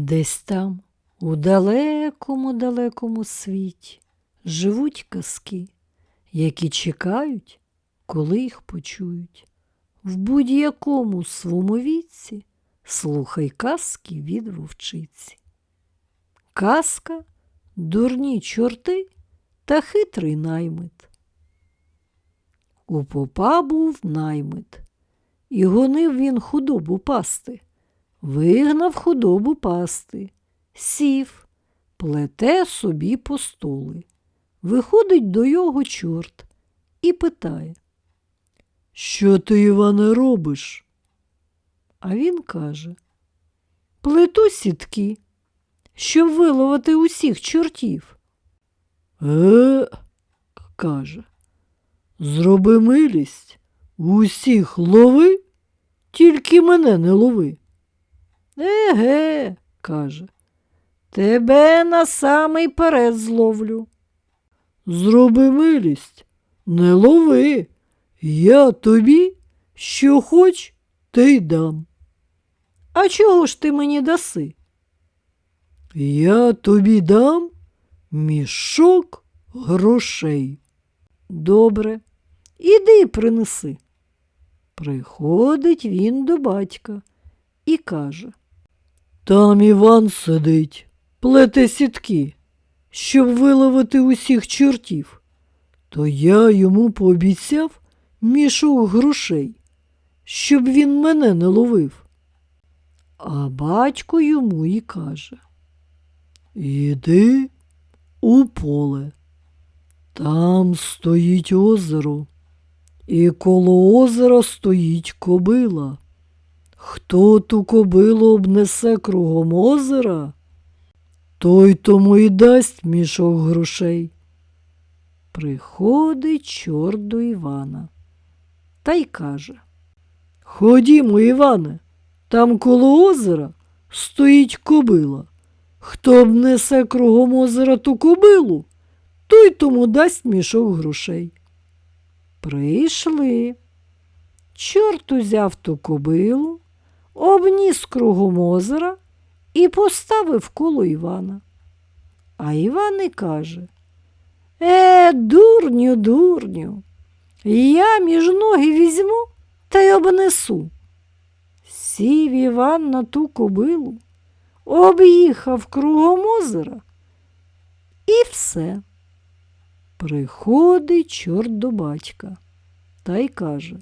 Десь там, у далекому далекому світі, живуть казки, які чекають, коли їх почують. В будь-якому своєму віці слухай казки від вовчиці. Казка, дурні чорти та хитрий наймит. У попа був наймит, і гонив він худобу пасти. Вигнав худобу пасти, сів, плете собі постоли. Виходить до його чорт і питає. Що ти, Іване, робиш? А він каже Плету сітки, щоб виловити усіх чортів. Е, каже, зроби милість, усіх лови, тільки мене не лови. Еге, каже, тебе на самий перед зловлю. Зроби милість, не лови, я тобі, що хоч, те й дам. А чого ж ти мені даси? Я тобі дам мішок грошей. Добре, іди принеси. Приходить він до батька і каже Там Іван сидить, плете сітки, щоб виловити усіх чортів. То я йому пообіцяв мішок грошей, щоб він мене не ловив. А батько йому і каже Іди у поле. Там стоїть озеро, і коло озера стоїть кобила. Хто ту кобилу обнесе кругом озера, той тому й дасть мішок грошей. Приходить чорт до Івана та й каже Ходімо, Іване, там коло озера стоїть кобила. Хто обнесе кругом озера ту кобилу, той тому дасть мішок грошей. Прийшли. Чорт узяв ту кобилу, обніс кругом озера і поставив коло Івана. А Іван і каже Е, дурню, дурню, я між ноги візьму та й обнесу. Сів Іван на ту кобилу, об'їхав кругом озера і все. Приходить чорт до батька та й каже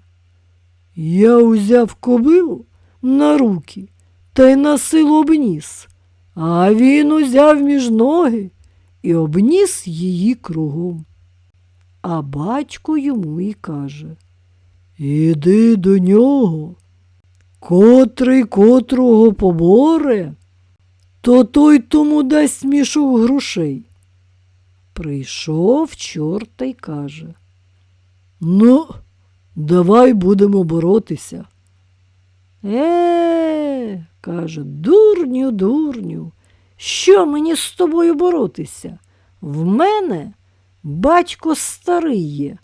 Я узяв кобилу на руки та й на силу обніс, а він узяв між ноги і обніс її кругом. А батько йому і каже Іди до нього, котрий котрого поборе, то той тому дасть мішок грошей. Прийшов чорт та й каже Ну, давай будемо боротися. Е, каже, дурню, дурню, що мені з тобою боротися? В мене батько старий є,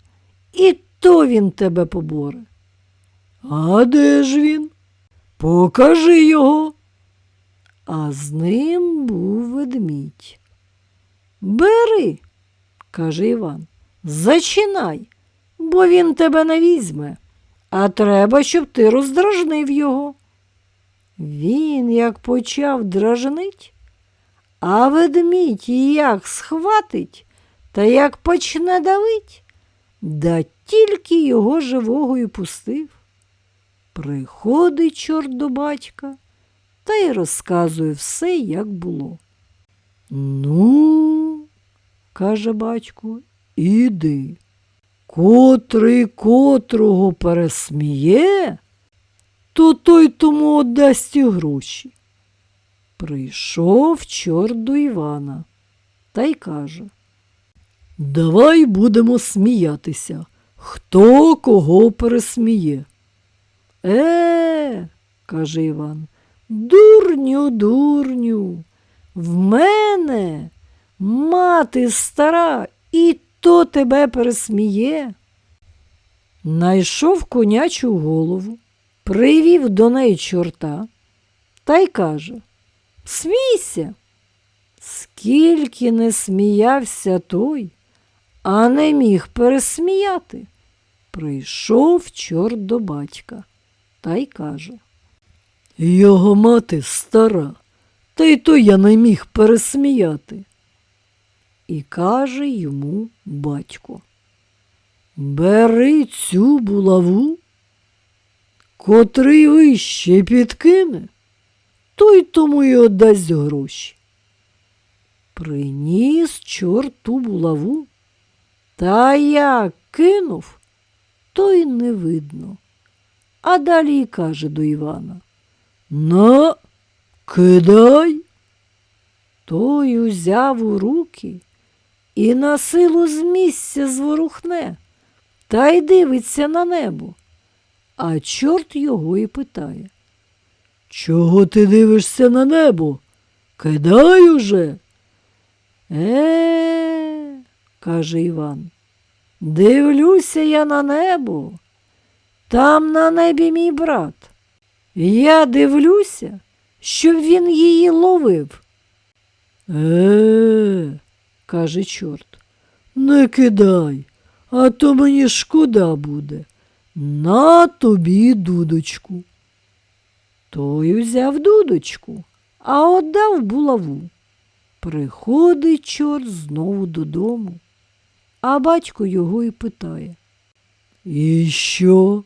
і то він тебе поборе. А де ж він? Покажи його. А з ним був ведмідь. Бери, каже Іван, зачинай, бо він тебе не візьме, а треба, щоб ти роздражнив його. Він як почав дражнить, а ведмідь як схватить та як почне давить, да тільки його живого і пустив. Приходить чорт до батька та й розказує все, як було. Ну, каже батько, іди. Котрий котрого пересміє, то той тому отдасть і гроші. Прийшов чорт до Івана та й каже Давай будемо сміятися, хто кого пересміє. Е, каже Іван, дурню, дурню, в мене мати стара і то тебе пересміє. Найшов конячу голову, привів до неї чорта та й каже смійся. Скільки не сміявся той, а не міг пересміяти. Прийшов чорт до батька та й каже. Його мати стара, та й то я не міг пересміяти. І каже йому батько. Бери цю булаву, котрий вище підкине, той тому й отдасть гроші. Приніс чорту булаву, та як кинув, то й не видно. А далі каже до Івана На, кидай. Той узяв у руки і на силу з місця зворухне, та й дивиться на небо. А чорт його і питає. Чого ти дивишся на небо? Кидай уже. Е, каже Іван, дивлюся я на небо. Там на небі мій брат. Я дивлюся, щоб він її ловив. Е, каже чорт, не кидай, а то мені шкода буде. На тобі дудочку. Той узяв дудочку, а отдав булаву. Приходить чорт знову додому, а батько його і питає. І що?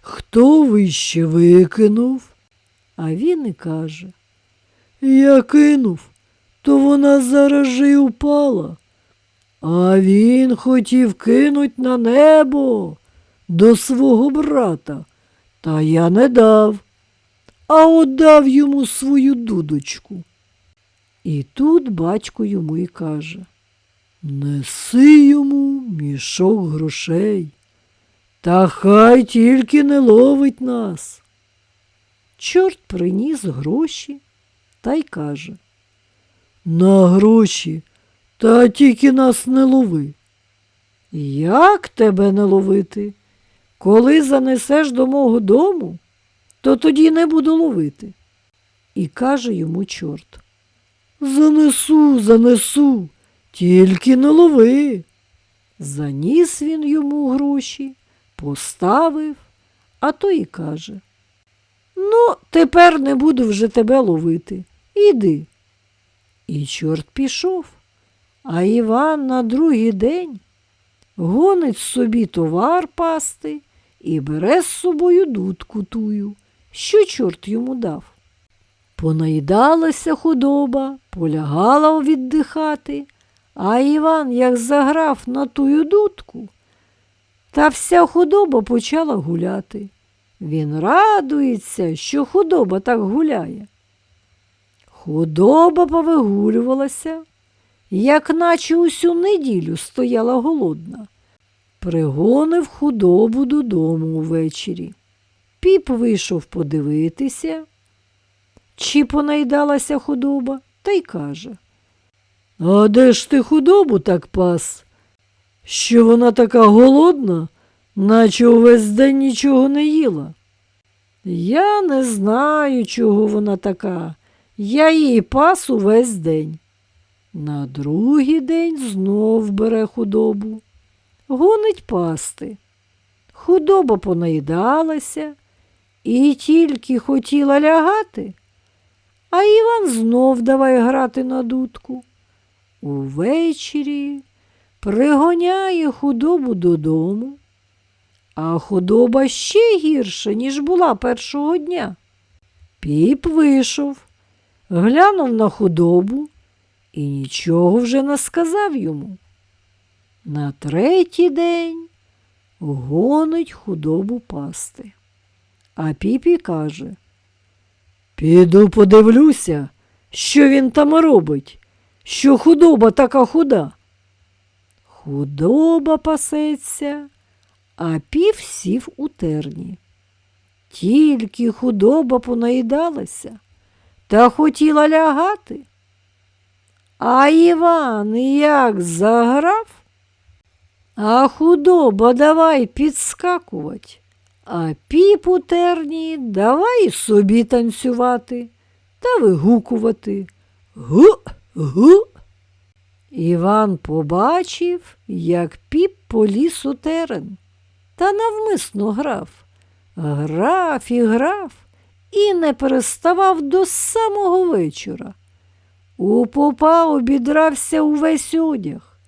Хто вище викинув? А він і каже. Я кинув, то вона зараз же й упала. А він хотів кинуть на небо до свого брата, та я не дав, а отдав йому свою дудочку. І тут батько йому й каже Неси йому мішок грошей, та хай тільки не ловить нас. Чорт приніс гроші та й каже На гроші, та тільки нас не лови. Як тебе не ловити? Коли занесеш до мого дому, то тоді не буду ловити. І каже йому чорт. Занесу, занесу, тільки не лови. Заніс він йому гроші, поставив, а той і каже. Ну, тепер не буду вже тебе ловити. Іди. І чорт пішов, а Іван на другий день гонить собі товар пасти і бере з собою дудку тую, що чорт йому дав. Понаїдалася худоба, полягала віддихати, а Іван як заграв на тую дудку, та вся худоба почала гуляти. Він радується, що худоба так гуляє. Худоба повигулювалася, як наче усю неділю стояла голодна. Пригонив худобу додому увечері. Піп вийшов подивитися, чи понаїдалася худоба, та й каже. А де ж ти худобу так пас? Що вона така голодна, наче увесь день нічого не їла? Я не знаю, чого вона така. Я її пас увесь день. На другий день знов бере худобу, гонить пасти. Худоба понаїдалася і тільки хотіла лягати, а Іван знов давай грати на дудку. Увечері пригоняє худобу додому, а худоба ще гірша, ніж була першого дня. Піп вийшов, глянув на худобу і нічого вже не сказав йому. На третій день гонить худобу пасти. А піпі каже Піду подивлюся, що він там робить, що худоба така худа. Худоба пасеться, а пів сів у терні. Тільки худоба понаїдалася та хотіла лягати. А Іван як заграв, а худоба давай підскакувать, а піп у терні давай собі танцювати. та вигукувати гу, гу. Іван побачив, як піп поліз у терен, та навмисно грав. Грав і грав і не переставав до самого вечора. У попа обідрався увесь одяг,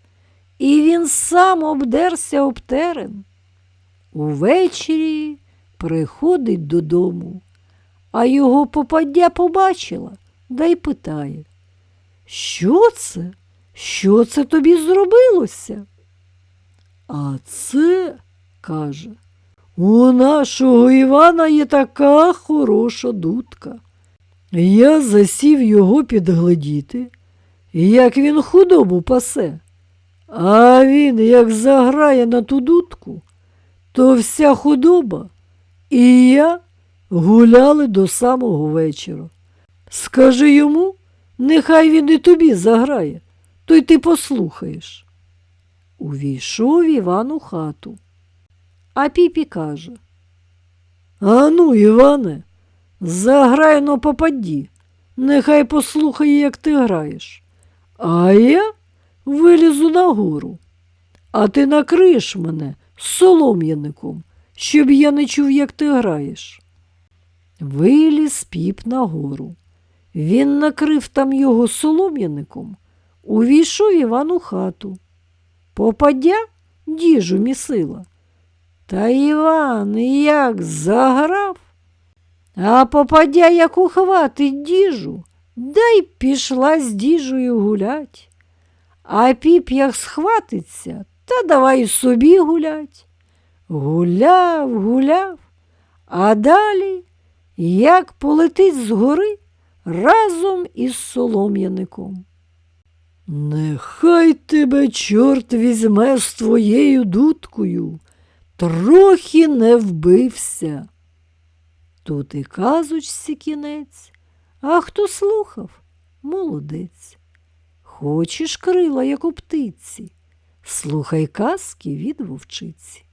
і він сам обдерся об терен. Увечері приходить додому, а його попаддя побачила, да й питає, що це? Що це тобі зробилося? А це, каже, у нашого Івана є така хороша дудка. Я засів його підглядіти, як він худобу пасе. А він, як заграє на ту дудку, то вся худоба і я гуляли до самого вечора. Скажи йому, нехай він і тобі заграє, то й ти послухаєш. Увійшов Іван у хату. А піпі каже Ану, Іване, заграй но попаді, нехай послухає, як ти граєш. А я вилізу нагору, а ти накриєш мене солом'яником, щоб я не чув, як ти граєш. Виліз піп нагору. Він накрив там його солом'яником, увійшов Іван у хату. Попадя діжу місила. Та Іван як заграв, а попадя як ухватить діжу, дай пішла з діжею гулять. А піп як схватиться, та давай собі гулять. Гуляв, гуляв, а далі, як полетить згори разом із солом'яником. Нехай тебе чорт візьме з твоєю дудкою, трохи не вбився. Тут і казочці кінець, а хто слухав, молодець. Хочеш крила, як у птиці, слухай казки від вовчиці.